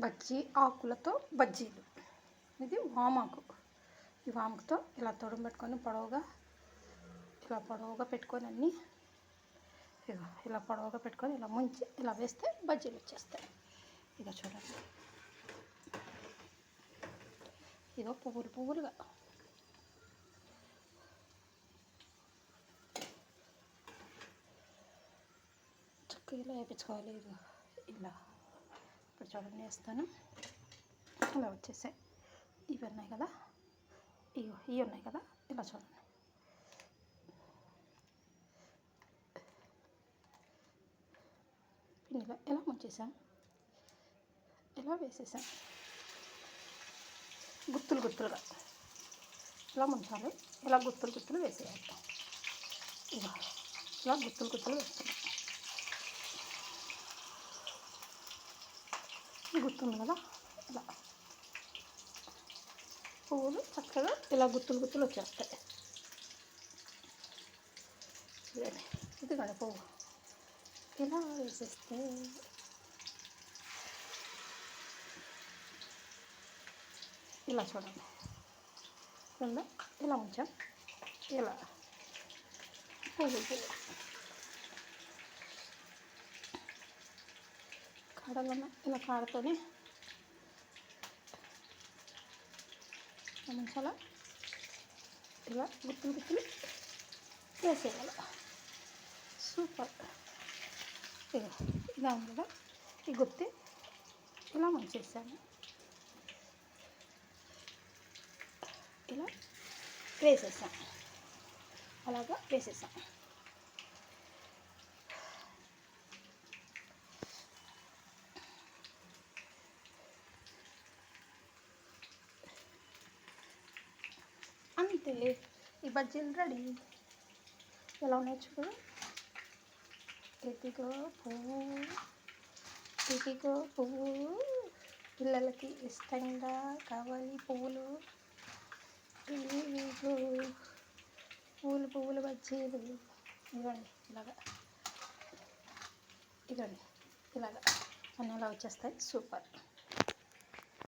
బజ్జీ ఆకులతో బజ్జీలు. ఇది వామాకు. ఈ వామాకుతో ఇలా తొడుము పెట్టుకొని పొడవుగా ఇలా పొడవుగా పెట్టుకొని అన్నీ ఇగో ఇలా పొడవుగా పెట్టుకొని ఇలా ముంచి ఇలా వేస్తే బజ్జీలు వచ్చేస్తాయి. ఇక చూడండి. ఇదో పువ్వులు పువ్వులుగా. చక్కగా ఇలా వేయించుకోవాలి. ఇలా. ఇప్పుడు చూడండి వేస్తాను. ఇలా వచ్చేసాయి. ఇవి ఉన్నాయి కదా? ఇవి ఇవి ఉన్నాయి కదా? ఇలా చూడండి. ఇలా ఎలా ముంచేసాం. ఇలా వేసేసాం. గుత్తులు గుత్తులుగా. ఇలా ముంచాలి. ఇలా గుత్తులు గుత్తులు వేసేయాలి. ఇలా ఇలా గుత్తులు గుత్తులు వేస్తున్నాం. గుర్తుంది కదా? ఇలా పువ్వులు చక్కగా ఇలా గుత్తులు గుత్తులు వచ్చేస్తాయి. చూడండి ఇదిగోండి పువ్వు. ఇలా వేసేస్తే ఇలా చూడండి. కింద ఇలా ఉంచాం. ఇలా. పువ్వు పువ్వు కాడలన్న ఇలా కాడతోనే మంచాల ఇలా గుత్తులు గుత్తులు వేసేయాలి. సూపర్. ఇక ఇలా ఉంది కదా? ఈ గుత్తి ఇలా ముంచేసాను. ఇలా వేసేసాను. అలాగా వేసేసాను. అంతే ఈ బజ్జీలు రెడీ. ఎలా ఉన్నాయి చూడు. ఎదిగో పువ్వు ఇదిగో పువ్వు పిల్లలకి ఇష్టంగా కావాలి పువ్వులు. ఇదిగో పువ్వులు పువ్వులు బజ్జీలు. ఇదిగోండి ఇలాగా. ఇదిగోండి ఇలాగా. అన్నీ ఇలా వచ్చేస్తాయి. సూపర్.